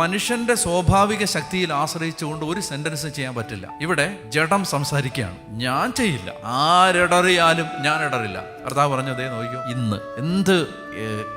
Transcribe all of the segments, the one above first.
മനുഷ്യന്റെ സ്വാഭാവിക ശക്തിയിൽ ആശ്രയിച്ചുകൊണ്ട് ഒരു സെന്റൻസ് ചെയ്യാൻ പറ്റില്ല. ഇവിടെ ജഡം സംസാരിക്കുകയാണ്. ഞാൻ ചെയ്യില്ല. ആരിടറിയാലും ഞാൻ ഇടറില്ല. കർത്താവ് അതേ നോക്കിയോ ഇന്ന് എന്ത്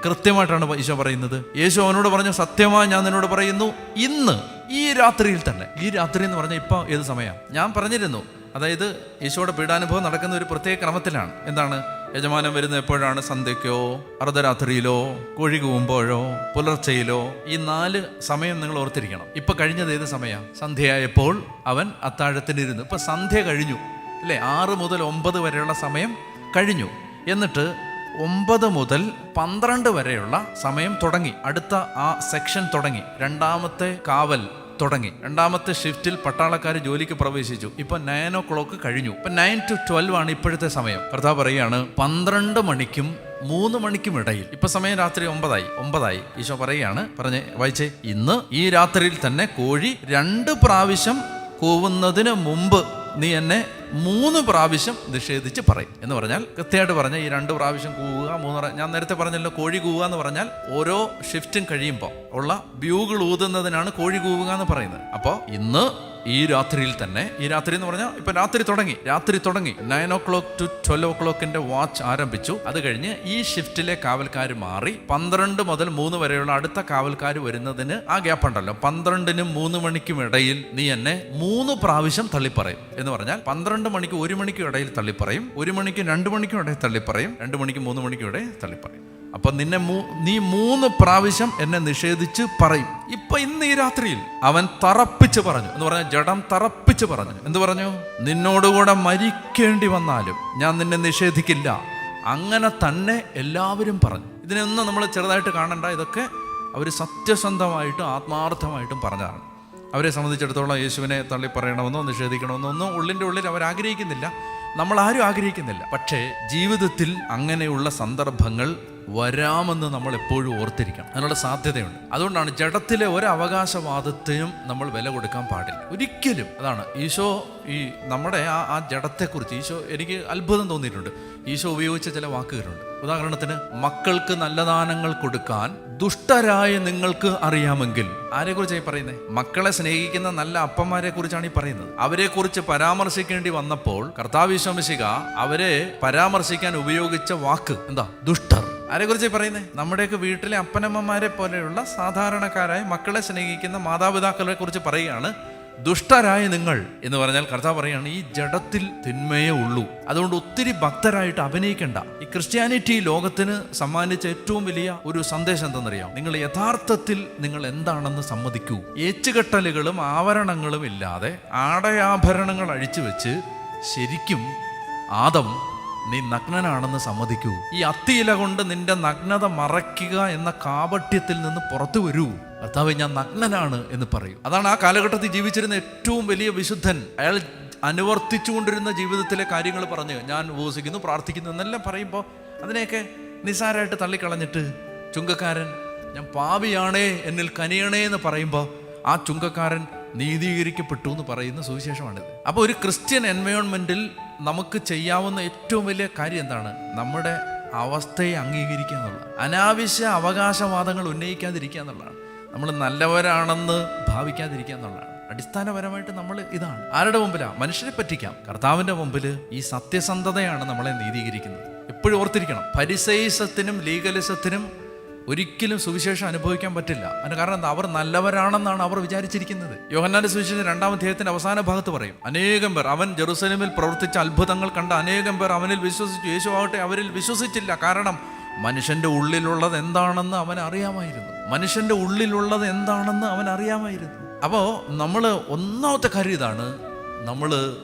കൃത്യമായിട്ടാണ് ഈശോ പറയുന്നത്? യേശു അവനോട് പറഞ്ഞു സത്യമായി ഞാൻ നിന്നോട് പറയുന്നു ഇന്ന് ഈ രാത്രിയിൽ തന്നെ. ഈ രാത്രി എന്ന് പറഞ്ഞാൽ ഇപ്പൊ ഏത് സമയം? ഞാൻ പറഞ്ഞിരുന്നു. അതായത് യേശുവോടെ പീഡാനുഭവം നടക്കുന്ന ഒരു പ്രത്യേക ക്രമത്തിലാണ്. എന്താണ്? യജമാനൻ വരുന്നത് എപ്പോഴാണ് സന്ധ്യയ്ക്കോ അർദ്ധരാത്രിയിലോ കോഴി കൂവുമ്പോഴോ പുലർച്ചയിലോ? ഈ നാല് സമയം നിങ്ങൾ ഓർത്തിരിക്കണം. ഇപ്പൊ കഴിഞ്ഞത് ഏത് സമയം? സന്ധ്യയായപ്പോൾ അവൻ അത്താഴത്തിനിരുന്നു. ഇപ്പൊ സന്ധ്യ കഴിഞ്ഞു. അല്ലേ? ആറ് മുതൽ ഒമ്പത് വരെയുള്ള സമയം കഴിഞ്ഞു. എന്നിട്ട് ഒമ്പത് മുതൽ പന്ത്രണ്ട് വരെയുള്ള സമയം തുടങ്ങി. അടുത്ത ആ സെക്ഷൻ തുടങ്ങി. രണ്ടാമത്തെ കാവൽ തുടങ്ങി. രണ്ടാമത്തെ ഷിഫ്റ്റിൽ പട്ടാളക്കാർ ജോലിക്ക് പ്രവേശിച്ചു. ഇപ്പൊ നയൻ ഓ ക്ലോക്ക് കഴിഞ്ഞു. ഇപ്പൊ നയൻ ടു ട്വൽവ് ആണ് ഇപ്പോഴത്തെ സമയം. കർത്താവ് പറയുകയാണ് പന്ത്രണ്ട് മണിക്കും മൂന്ന് മണിക്കും ഇടയിൽ. ഇപ്പൊ സമയം രാത്രി ഒമ്പതായി. ഒമ്പതായി. ഈശോ പറയുകയാണ് പറഞ്ഞ് വായിച്ചേ ഇന്ന് ഈ രാത്രിയിൽ തന്നെ കോഴി രണ്ട് പ്രാവശ്യം കൂവുന്നതിന് മുമ്പ് നീ എന്നെ മൂന്ന് പ്രാവശ്യം നിഷേധിച്ച് പറയും എന്ന് പറഞ്ഞാൽ കൃത്യമായിട്ട് പറഞ്ഞ ഈ രണ്ട് പ്രാവശ്യം കൂവുക മൂന്ന് ഞാൻ നേരത്തെ പറഞ്ഞല്ലോ കോഴി കൂവുക എന്ന് പറഞ്ഞാൽ ഓരോ ഷിഫ്റ്റും കഴിയുമ്പോൾ ഉള്ള ബ്യൂകൾ ഊതുന്നതിനാണ് കോഴി കൂവുക എന്ന് പറയുന്നത്. അപ്പോൾ ഇന്ന് ഈ രാത്രിയിൽ തന്നെ ഈ രാത്രി എന്ന് പറഞ്ഞാൽ ഇപ്പൊ രാത്രി തുടങ്ങി രാത്രി തുടങ്ങി. Nine o'clock to twelve ഓ ക്ലോക്കിന്റെ വാച്ച് ആരംഭിച്ചു. അത് കഴിഞ്ഞ് ഈ ഷിഫ്റ്റിലെ കാവൽക്കാർ മാറി പന്ത്രണ്ട് മുതൽ മൂന്ന് വരെയുള്ള അടുത്ത കാവൽക്കാർ വരുന്നതിന് ആ ഗ്യാപ്പ് ഉണ്ടല്ലോ. പന്ത്രണ്ടിനും മൂന്ന് മണിക്കും ഇടയിൽ നീ എന്നെ മൂന്ന് പ്രാവശ്യം തള്ളിപ്പറയും എന്ന് പറഞ്ഞാൽ പന്ത്രണ്ട് മണിക്ക് ഒരു മണിക്കും ഇടയിൽ തള്ളിപ്പറയും ഒരു മണിക്കും രണ്ട് മണിക്കും ഇടയിൽ തള്ളിപ്പറയും രണ്ട് മണിക്കും മൂന്ന് മണിക്കും ഇടയിൽ തള്ളിപ്പറയും. അപ്പൊ നിന്നെ നീ മൂന്ന് പ്രാവശ്യം എന്നെ നിഷേധിച്ച് പറയും. ഇപ്പൊ ഇന്ന് ഈ രാത്രിയിൽ അവൻ തറപ്പിച്ച് പറഞ്ഞു. എന്ന് പറഞ്ഞാൽ ജഡം തറപ്പിച്ച് പറഞ്ഞു. എന്ത് പറഞ്ഞു? നിന്നോടുകൂടെ മരിക്കേണ്ടി വന്നാലും ഞാൻ നിന്നെ നിഷേധിക്കില്ല. അങ്ങനെ തന്നെ എല്ലാവരും പറഞ്ഞു. ഇതിനൊന്നും നമ്മൾ ചെറുതായിട്ട് കാണണ്ട. ഇതൊക്കെ അവർ സത്യസന്ധമായിട്ടും ആത്മാർത്ഥമായിട്ടും പറഞ്ഞതാണ്. അവരെ സംബന്ധിച്ചിടത്തോളം യേശുവിനെ തള്ളി പറയണമെന്നോ നിഷേധിക്കണമെന്നോ ഒന്നും ഉള്ളിന്റെ ഉള്ളിൽ അവർ ആഗ്രഹിക്കുന്നില്ല. നമ്മൾ ആരും ആഗ്രഹിക്കുന്നില്ല. പക്ഷേ ജീവിതത്തിൽ അങ്ങനെയുള്ള സന്ദർഭങ്ങൾ വരാമെന്ന് നമ്മൾ എപ്പോഴും ഓർത്തിരിക്കണം. അതിനുള്ള സാധ്യതയുണ്ട്. അതുകൊണ്ടാണ് ജഡത്തിലെ ഒരു അവകാശവാദത്തെയും നമ്മൾ വില കൊടുക്കാൻ പാടില്ല. ഒരിക്കലും അതാണ് ഈശോ ഈ നമ്മുടെ ആ ആ ജഡത്തെക്കുറിച്ച് ഈശോ എനിക്ക് അത്ഭുതം തോന്നിയിട്ടുണ്ട്. ഈശോ ഉപയോഗിച്ച ചില വാക്കുകളുണ്ട്. ഉദാഹരണത്തിന് മക്കൾക്ക് നല്ല ദാനങ്ങൾ കൊടുക്കാൻ ദുഷ്ടരായ നിങ്ങൾക്ക് അറിയാമെങ്കിൽ. ആരെക്കുറിച്ചാണ് ഈ പറയുന്നത് മക്കളെ സ്നേഹിക്കുന്ന നല്ല അപ്പന്മാരെ കുറിച്ചാണ് ഈ പറയുന്നത്. അവരെക്കുറിച്ച് പരാമർശിക്കേണ്ടി വന്നപ്പോൾ കർത്താവിശ്വമിശിക അവരെ പരാമർശിക്കാൻ ഉപയോഗിച്ച വാക്ക് എന്താ? ദുഷ്ടർ. ആരെ കുറിച്ച് പറയുന്നത് നമ്മുടെയൊക്കെ വീട്ടിലെ അപ്പനമ്മമാരെ പോലെയുള്ള സാധാരണക്കാരായ മക്കളെ സ്നേഹിക്കുന്ന മാതാപിതാക്കളെ കുറിച്ച് പറയുകയാണ് ദുഷ്ടരായ നിങ്ങൾ എന്ന് പറഞ്ഞാൽ കർത്താവ് പറയാണ് ഈ ജഡത്തിൽ തിന്മയേ ഉള്ളൂ. അതുകൊണ്ട് ഒത്തിരി ഭക്തരായിട്ട് അഭിനയിക്കേണ്ട. ഈ ക്രിസ്ത്യാനിറ്റി ലോകത്തിന് സമ്മാനിച്ച ഏറ്റവും വലിയ ഒരു സന്ദേശം എന്തെന്നറിയാം നിങ്ങൾ യഥാർത്ഥത്തിൽ നിങ്ങൾ എന്താണെന്ന് സമ്മതിക്കൂ. ഏച്ചുകെട്ടലുകളും ആവരണങ്ങളും ഇല്ലാതെ ആടയാഭരണങ്ങൾ അഴിച്ചു വെച്ച് ശരിക്കും ആദം നീ നഗ്നനാണെന്ന് സമ്മതിക്കൂ. ഈ അത്തിയില കൊണ്ട് നിന്റെ നഗ്നത മറയ്ക്കുക എന്ന കാപട്യത്തിൽ നിന്ന് പുറത്തു വരൂ. കർത്താവ് ഞാൻ നഗ്നനാണ് എന്ന് പറയൂ. അതാണ് ആ കാലഘട്ടത്തിൽ ജീവിച്ചിരുന്ന ഏറ്റവും വലിയ വിശുദ്ധൻ. അയാൾ അനുവർത്തിച്ചുകൊണ്ടിരുന്ന ജീവിതത്തിലെ കാര്യങ്ങൾ പറഞ്ഞ്. ഞാൻ ഉപസിക്കുന്നു പ്രാർത്ഥിക്കുന്നു എന്നെല്ലാം പറയുമ്പോൾ അതിനെയൊക്കെ നിസ്സാരമായിട്ട് തള്ളിക്കളഞ്ഞിട്ട് ചുങ്കക്കാരൻ ഞാൻ പാവിയാണേ എന്നിൽ കനിയണേ എന്ന് പറയുമ്പോൾ ആ ചുങ്കക്കാരൻ നീതീകരിക്കപ്പെട്ടു എന്ന് പറയുന്ന സുവിശേഷമാണിത്. അപ്പോൾ ഒരു ക്രിസ്ത്യൻ എൻവയോൺമെന്റിൽ നമുക്ക് ചെയ്യാവുന്ന ഏറ്റവും വലിയ കാര്യം എന്താണ്? നമ്മുടെ അവസ്ഥയെ അംഗീകരിക്കുക എന്നുള്ളത് അനാവശ്യ അവകാശവാദങ്ങൾ ഉന്നയിക്കാതിരിക്കുക എന്നുള്ളതാണ്. നമ്മൾ നല്ലവരാണെന്ന് ഭാവിക്കാതിരിക്കുക എന്നുള്ളതാണ്. അടിസ്ഥാനപരമായിട്ട് നമ്മൾ ഇതാണ്. ആരുടെ മുമ്പിലാ? മനുഷ്യരെ പറ്റിക്കാം. കർത്താവിന്റെ മുമ്പിൽ ഈ സത്യസന്ധതയാണ് നമ്മളെ നീതീകരിക്കുന്നത്. എപ്പോഴും ഓർത്തിരിക്കണം. പരിസൈസത്തിനും ലീഗലിസത്തിനും ഒരിക്കലും സുവിശേഷം അനുഭവിക്കാൻ പറ്റില്ല. അതിന് കാരണം എന്താ? അവർ നല്ലവരാണെന്നാണ് അവർ വിചാരിച്ചിരിക്കുന്നത്. യോഹന്നാന്റെ സുവിശേഷം രണ്ടാം അധ്യായത്തിന്റെ അവസാന ഭാഗത്ത് പറയും അനേകം പേർ അവൻ ജെറുസലേമിൽ പ്രവർത്തിച്ച അത്ഭുതങ്ങൾ കണ്ട അനേകം പേർ അവനിൽ വിശ്വസിച്ചു. യേശു ആവട്ടെ അവരിൽ വിശ്വസിച്ചില്ല. കാരണം മനുഷ്യന്റെ ഉള്ളിലുള്ളത് എന്താണെന്ന് അവൻ അറിയാമായിരുന്നു. മനുഷ്യന്റെ ഉള്ളിലുള്ളത് എന്താണെന്ന് അവൻ അറിയാമായിരുന്നു. അപ്പോൾ നമ്മൾ ഒന്നാമത്തെ കാര്യം ഇതാണ്. നമ്മൾ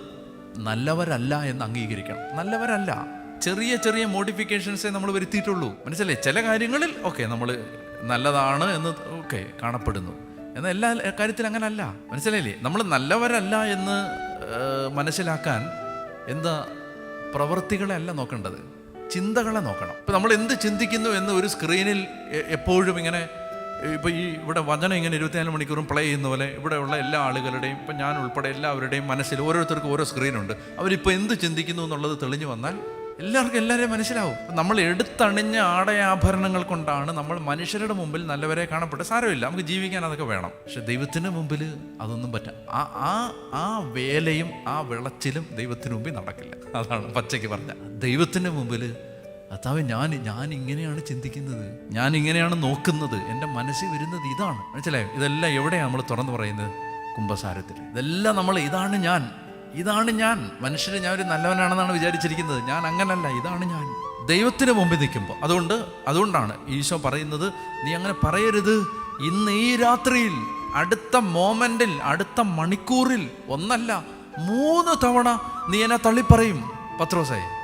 നല്ലവരല്ല എന്ന് അംഗീകരിക്കണം. നല്ലവരല്ല. ചെറിയ ചെറിയ മോഡിഫിക്കേഷൻസേ നമ്മൾ വരുത്തിയിട്ടുള്ളൂ. മനസ്സിലെ ചില കാര്യങ്ങളിൽ ഓക്കെ നമ്മൾ നല്ലതാണ് എന്ന് ഓക്കെ കാണപ്പെടുന്നു. എന്നാൽ എല്ലാ കാര്യത്തിലും അങ്ങനല്ല. മനസ്സിലായില്ലേ? നമ്മൾ നല്ലവരല്ല എന്ന് മനസ്സിലാക്കാൻ എന്താ പ്രവൃത്തികളെ അല്ല നോക്കേണ്ടത്. ചിന്തകളെ നോക്കണം. ഇപ്പം നമ്മൾ എന്ത് ചിന്തിക്കുന്നു എന്ന് ഒരു സ്ക്രീനിൽ എപ്പോഴും ഇങ്ങനെ ഇപ്പോൾ ഈ ഇവിടെ വചനം ഇങ്ങനെ ഇരുപത്തിനാല് മണിക്കൂറും പ്ലേ ചെയ്യുന്ന പോലെ ഇവിടെയുള്ള എല്ലാ ആളുകളുടെയും ഇപ്പം ഞാൻ ഉൾപ്പെടെ എല്ലാവരുടെയും മനസ്സിൽ ഓരോരുത്തർക്കും ഓരോ സ്ക്രീനുണ്ട് അവരിപ്പോൾ എന്ത് ചിന്തിക്കുന്നു എന്നുള്ളത് തെളിഞ്ഞു വന്നാൽ എല്ലാവർക്കും എല്ലാവരെയും മനസ്സിലാവും. നമ്മൾ എടുത്തണിഞ്ഞ ആടയാഭരണങ്ങൾ കൊണ്ടാണ് നമ്മൾ മനുഷ്യരുടെ മുമ്പിൽ നല്ലവരെ കാണപ്പെട്ട സാരമില്ല നമുക്ക് ജീവിക്കാൻ അതൊക്കെ വേണം. പക്ഷെ ദൈവത്തിന്റെ മുമ്പിൽ അതൊന്നും പറ്റാം ആ ആ ആ വേലയും ആ വിളച്ചിലും ദൈവത്തിന് മുമ്പിൽ നടക്കില്ല. അതാണ് പച്ചയ്ക്ക് പറഞ്ഞ. ദൈവത്തിന്റെ മുമ്പിൽ അതാവ് ഞാൻ ഞാൻ ഇങ്ങനെയാണ് ചിന്തിക്കുന്നത്. ഞാൻ ഇങ്ങനെയാണ് നോക്കുന്നത്. എന്റെ മനസ്സിൽ വരുന്നത് ഇതാണ്. മനസ്സിലായോ? ഇതെല്ലാം എവിടെയാണ് നമ്മൾ തുറന്നു പറയുന്നത്? കുംഭസാരത്തിൽ. ഇതെല്ലാം നമ്മൾ ഇതാണ് ഞാൻ. ഇതാണ് ഞാൻ. മനുഷ്യന് ഞാൻ ഒരു നല്ലവനാണെന്നാണ് വിചാരിച്ചിരിക്കുന്നത്. ഞാൻ അങ്ങനല്ല ഇതാണ് ഞാൻ. ദൈവത്തിന് മുമ്പിൽ നിൽക്കുമ്പോൾ അതുകൊണ്ട് അതുകൊണ്ടാണ് ഈശോ പറയുന്നത് നീ അങ്ങനെ പറയരുത്. ഇന്ന് ഈ രാത്രിയിൽ അടുത്ത മോമെന്റിൽ അടുത്ത മണിക്കൂറിൽ ഒന്നല്ല മൂന്ന് തവണ നീ എന്നെ തള്ളിപ്പറയും. പത്രോസായി